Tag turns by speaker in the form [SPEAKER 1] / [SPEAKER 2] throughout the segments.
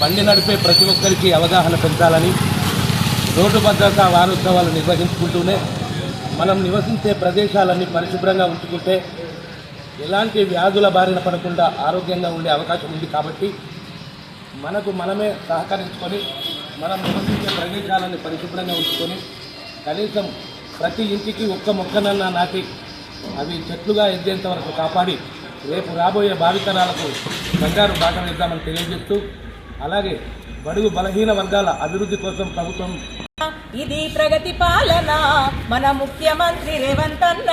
[SPEAKER 1] బండి నడిపే ప్రతి ఒక్కరికి అవగాహన పెంచాలని రోడ్డు భద్రతా వారోత్సవాలు నిర్వహించుకుంటూనే మనం నివసించే ప్రదేశాలన్నీ పరిశుభ్రంగా ఉంచుకుంటే ఎలాంటి వ్యాధుల బారిన పడకుండా ఆరోగ్యంగా ఉండే అవకాశం ఉంది కాబట్టి మనకు మనమే సహకరించుకొని మనం నివసించే ప్రదేశాలను పరిశుభ్రంగా ఉంచుకొని కనీసం ప్రతి ఇంటికి ఒక్క మొక్కనన్న నాటి అవి చెట్లుగా ఎద్దేంత వరకు కాపాడి రేపు రాబోయే భావితరాలకు బంగారు బాట వేద్దామని తెలియజేస్తూ అలాగే బడుగు బలహీన వర్గాల అభివృద్ధి కోసం ప్రభుత్వం
[SPEAKER 2] ఇది ప్రగతి పాలన. మన ముఖ్యమంత్రి రేవంత్ అన్న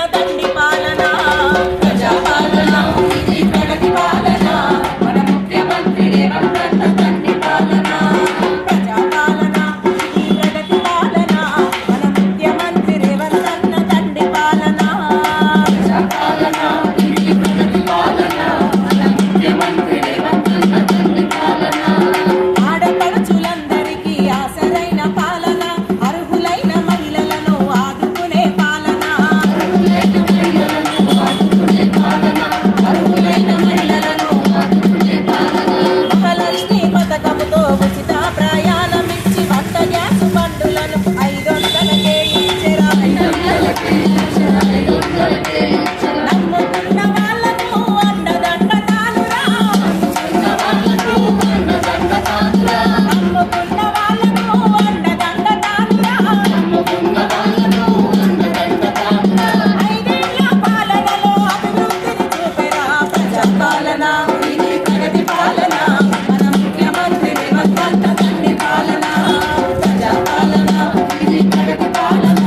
[SPEAKER 2] Bye.